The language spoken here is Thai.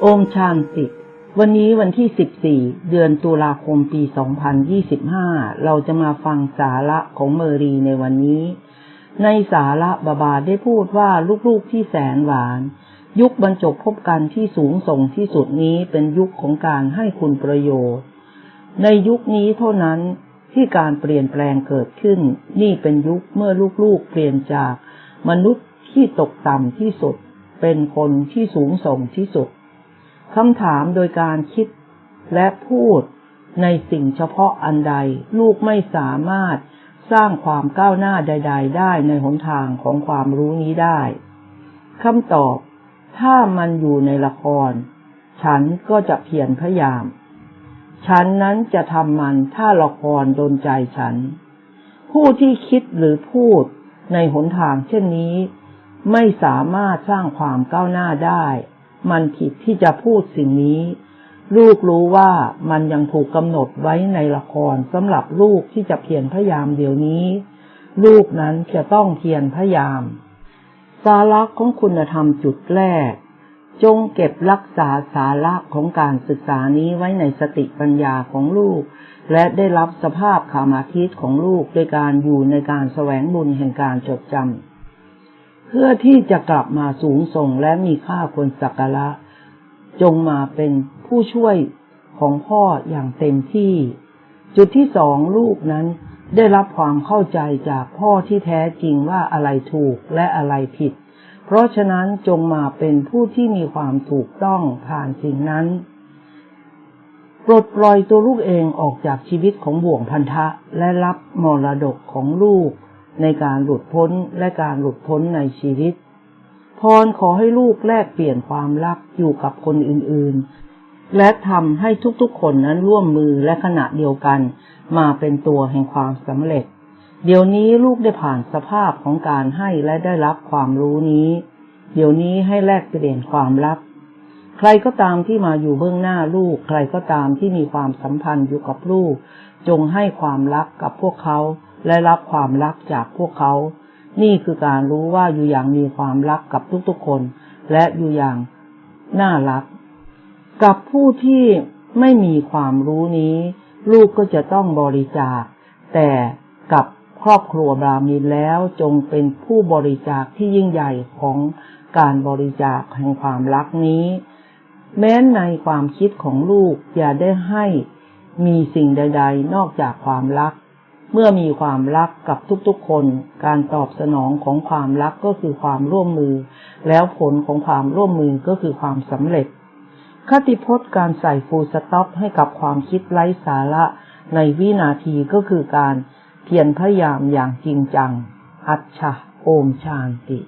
โอมชานติวันนี้วันที่ 14 เดือนตุลาคมปี 2025 เราจะมาฟังสาระของเมอรีในวันนี้ ในสาระบาบาได้พูดว่าลูกๆที่แสนหวาน ยุคบรรจบพบกันที่สูงส่งที่สุดนี้เป็นยุคของการให้คุณประโยชน์ ในยุคนี้เท่านั้นที่การเปลี่ยนแปลงเกิดขึ้น นี่เป็นยุคเมื่อลูกๆเปลี่ยนจากมนุษย์ที่ตกต่ำที่สุด เป็นคนที่สูงส่งที่สุด คำถามโดยการคิดและพูดในสิ่งเฉพาะอันใด ลูกไม่สามารถสร้างความก้าวหน้าใด ๆ ได้ในหนทางของความรู้นี้ได้คำตอบ ถ้ามันอยู่ในละคร ฉันก็จะเพียรพยายาม ฉันนั้นจะทำมันถ้าละครโดนใจฉัน ผู้ที่คิดหรือพูดในหนทางเช่นนี้ ไม่สามารถสร้างความก้าวหน้าได้ มันผิดที่จะพูดสิ่งนี้ ลูกรู้ว่ามันยังถูกกำหนดไว้ในละครสำหรับลูกที่จะเพียรพยายามเดี๋ยวนี้ ลูกนั้นจะต้องเพียรพยายาม สาระของคุณธรรมจุดแรก จงเก็บรักษาสาระของการศึกษานี้ไว้ในสติปัญญาของลูก และได้รับสภาพขามาทิตของลูกโดยการอยู่ในการแสวงบุญแห่งการจดจำ เพื่อที่จะกลับมาสูงส่งและมีค่าคนสักการะ จงมาเป็นผู้ช่วยของพ่ออย่างเต็มที่ จุดที่สองลูกนั้นได้รับความเข้าใจจากพ่อที่แท้จริงว่าอะไรถูกและอะไรผิด เพราะฉะนั้นจงมาเป็นผู้ที่มีความถูกต้องผ่านสิ่งนั้นปลดปล่อยตัวลูกเองออกจากชีวิตของบ่วงพันธะและรับมรดกของลูก ในการหลุดพ้นและการหลุดพ้นในชีวิต พรขอให้ลูกแลกเปลี่ยนความรักอยู่กับคนอื่นๆ และทำให้ทุกๆคนนั้นร่วมมือและขณะเดียวกัน มาเป็นตัวแห่งความสำเร็จ เดี๋ยวนี้ลูกได้ผ่านสภาพของการให้และได้รับความรู้นี้ เดี๋ยวนี้ให้แลกเปลี่ยนความรัก ใครก็ตามที่มาอยู่เบื้องหน้าลูก ใครก็ตามที่มีความสัมพันธ์อยู่กับลูก จงให้ความรักกับพวกเขา และรับความรักจากพวกเขา นี่คือการรู้ว่าอยู่อย่างมีความรักกับทุกๆคน และอยู่อย่างน่ารัก กับผู้ที่ไม่มีความรู้นี้ ลูกก็จะต้องบริจาค แต่กับครอบครัวบรามินแล้วจงเป็นผู้บริจาคที่ยิ่งใหญ่ของการบริจาคแห่งความรักนี้ แม้นในความคิดของลูกอย่าได้ให้มีสิ่งใด ๆ นอกจากความรัก เมื่อมีความรักกับทุกๆคน การตอบสนองของความรักก็คือความร่วมมือ แล้วผลของความร่วมมือก็คือความสำเร็จ คติพจน์การใส่ฟูลสต็อปให้กับความคิดไร้สาระ ในวินาทีก็คือการเพียรพยายามอย่างจริงจัง อัจฉะโอมชานติ